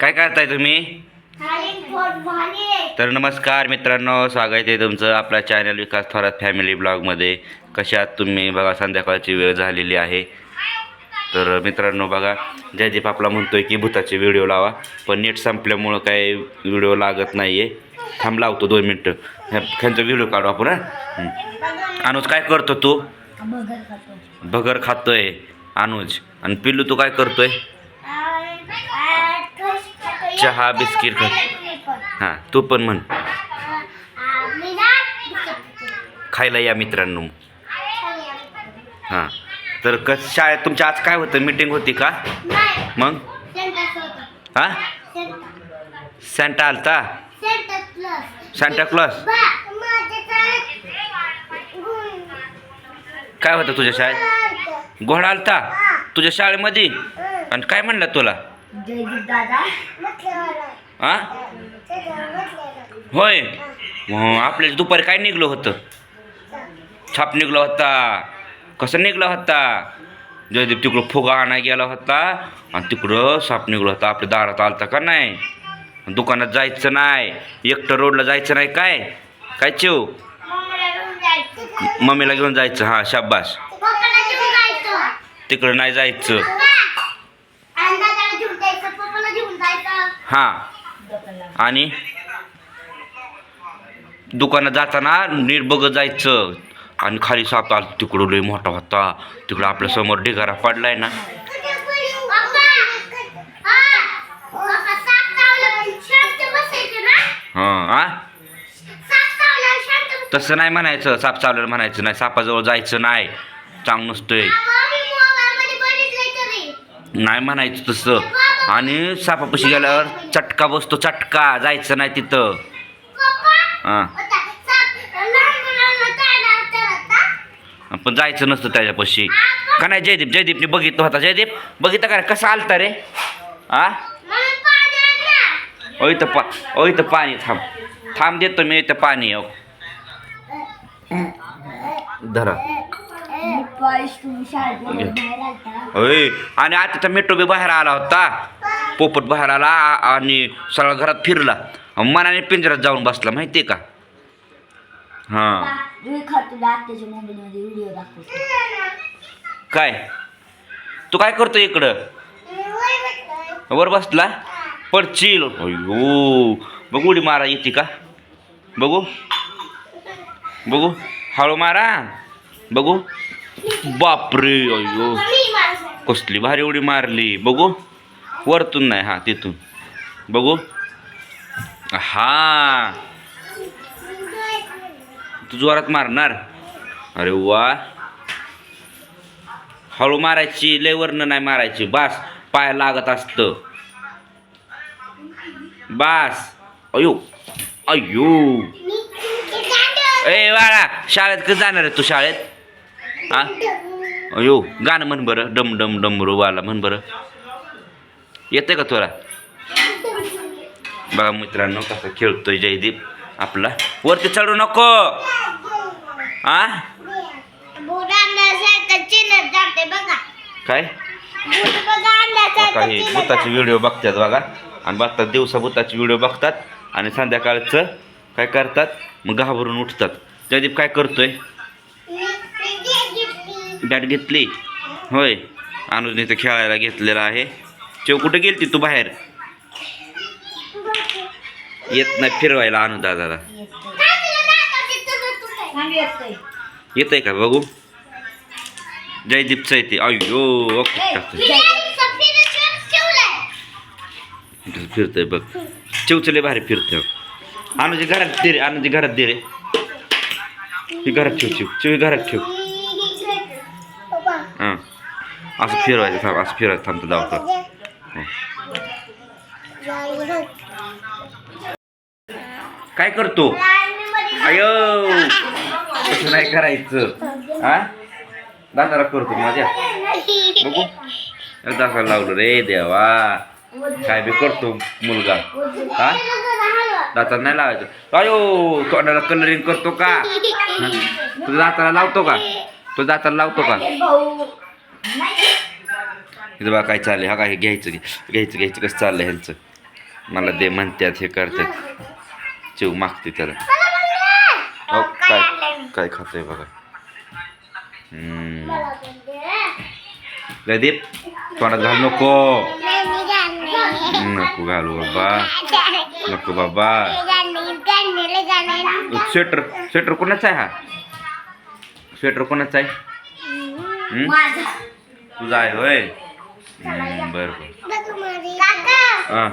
काय करताय तुम्ही? तर नमस्कार मित्रांनो स्वागत आहे तुमचं आपल्या चॅनल विकास थोरात फॅमिली ब्लॉगमध्ये कशात तुम्ही? बघा संध्याकाळची वेळ झालेली आहे. तर मित्रांनो बघा जयदीप आपला म्हणतोय की भूताचे व्हिडिओ लावा. पण नेट संपल्यामुळं काही व्हिडिओ लागत नाही आहे थांब लावतो दोन मिनटं ह्या- ह्यांचा व्हिडिओ काढू आपण. अनुज काय करतो तू? भगर खातोय अनुज. आणि पिल्लू तू काय करतोय? चहा बिस्किट खा हां तू पण म्हण. खायला या मित्रांनो. हां तर कस शाळेत तुमच्या आज काय होतं? मीटिंग होती का? मग? हां? सँटा आलता? सँटा क्लॉस काय होतं तुझ्या शाळेत? घोडा आलता? तुझ्या शाळेमध्ये? आणि काय म्हणलं तुला? जयदीप दादा हां होय. मग आपल्या दुपारी काय निघलं होतं? छाप निघला होता. कसं निघला होता? जयदीप तिकडं फुगा आणा गेला होता. आणि तिकडं साप निघला होता. आपल्या दारात आलता का नाही? दुकानात जायचं नाही. एकटं रोडला जायचं नाही काय? काय चिव? मम्मीला घेऊन जायचं. हां शाबास. तिकडं नाही जायचं. हां. आणि दुकानात जाताना बघत जायचं. आणि खाली साप आला तिकडं लय मोठा होता. तिकडं आपल्यासमोर ढिगारा पडलाय ना. हां आ? तसं नाही म्हणायचं. साप चावल्यावर म्हणायचं नाही. सापाजवळ जायचं नाही. चांग नसतंय. नाही म्हणायचं तसं. आणि सापापाशी गेल्यावर चटका बसतो चटका. जायचं नाही तिथं. हां. पण जायचं नसतं त्याच्यापाशी. का नाही जयदीप जयदीपने बघितलं होता. जयदीप बघितलं का? कसा आलता रे? आ? ओ इथं पा ओ इथं पाणी थांब. थांब देतो मी इथं पाणी हो धरा. आणि आता तर मेट्रो बी बाहेर आला होता. पोपट बाहेर आला आणि सगळा घरात फिरला. मनाने पिंजऱ्यात जाऊन बसला माहिती आहे का? हां. काय? तू काय करतो इकडं? वर बसला? पडशील अयो बघू उडी मारा येते का? बघू. बघू. हळू मारा. बघू. बापरे अयो कसली भारी उडी मारली. बघू. वरतून नाही हां तिथून. बघू. हा. तू जोरात मारणार? अरे वा. हळू मारायची लेवरनं नाही मारायची. बास पाय लागत असतं. बास. अयो. अयो. ए बाळा शाळेत कसं जाणार आहे तू शाळेत? हा? अयो गाणं म्हण बरं. डम डम डमरू वाला म्हण बरं. येते का तुला? बघा मित्रांनो कसं खेळतोय जयदीप आपला. वरती चढू नको. आ? काय? काही भूताचे व्हिडिओ बघतात बघा. आणि बघतात दिवसा भूताचे व्हिडिओ बघतात आणि संध्याकाळचं काय करतात? मग घाबरून उठतात. जयदीप काय करतोय? बॅट घेतली. होय. अनुजने तर खेळायला घेतलेला आहे. चेव कुठे गेलती तू बाहेर? येत नाही फिरवायला आणू दादाला येतंय का बघू? जयदीपचं येते अय्यो ओके फिरतोय बघ. चिवचले भारी फिरतोय अनुजी घरात दे रे अनुजी घरात दे रे. ही घरात ठेव चिव चिव घरात ठेव. हां. असं फिरवायचं थांब असं फिरवायचं थांबतो दावतो काय करतो? अयो तसं नाही करायचं. हा? दादाला करतो माझ्या. बघू. दासाला लावलं रे देवा. काय बी करतो मुलगा. हा? दाताला नाही लावायचं. अयो तोंडाला कलरिंग करतो का? तू दाताला लावतो का? तो दाताला लावतो का? इथं बा काय चाललंय. हा काय हे घ्यायचं घ्यायचं घ्यायचं. कसं चाललंय ह्यांचं? मला दे म्हणतात हे करतात चिव मागते त्याला. हो काय काय खातोय बघा. प्रदीप तोंडात घाल नको. नको घालू बाबा. नको बाबा. स्वेटर स्वेटर कोणाचा आहे हा? स्वेटर कोणाचा आहे? तुझा आहे होय? बरं बरं. हां.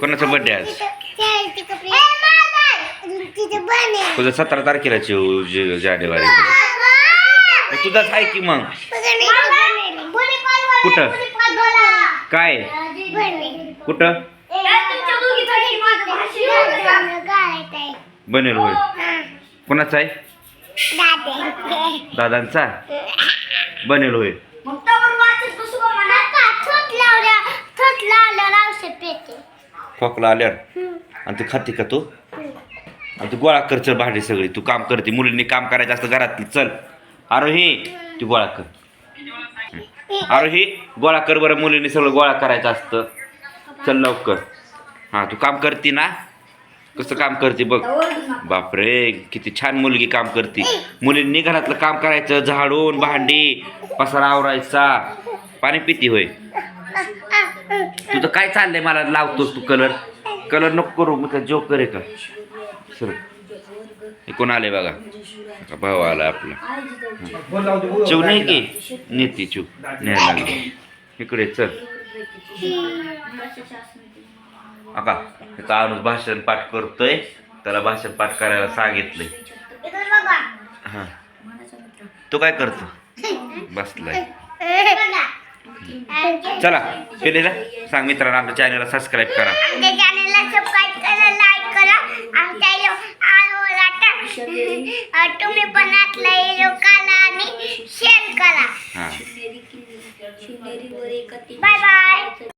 कोणाचा बर्थडे आज? तुझा सतरा तारखेला जानेवारी तुझाच आहे की मग? कुठं? काय? कुठं? बनेल होय. कोणाचा आहे? दादांचा बनेल होय मग त्यावर वाचत बसू का म्हणा खोकला आल्यावर? आणि तू खाते का तू? आणि तू गोळा कर चल भांडी सगळी. तू काम करते. मुलींनी काम करायचं असतं घरात चल. आरोही तू गोळा कर. आरोही गोळा कर बरं. मुलींनी सगळं गोळा करायचं असतं. चल लवकर. हां तू काम करते ना? कसं काम करते बघ. बापरे किती छान मुलगी काम करते. मुलींनी घरातलं काम करायचं. झाडून भांडी पसारा आवरायचा. पाणी पिती होय. तुझं काय चाललंय? मला लावतोस तू कलर कलर नको करू मग जोक करे का? सर. कोण आले बघा? भाऊ आला आपला. चिव नाही की? नेते चिव. न्यायला लागली. इकडे चल. अका त्याचा अनुज भाषण पाठ करतोय. त्याला भाषण पाठ करायला सांगितलंय. हा. तू काय करतो? बसलाय. चला केलेला सांग मित्रांनो आमच्या चॅनलला सबस्क्राईब करा. आमच्या चॅनलला सबस्क्राईब करा लाईक करा. आमच्या यो- आलो आता तुम्ही पण आतल्या लोकांना आणि शेअर करा. हां. Bye bye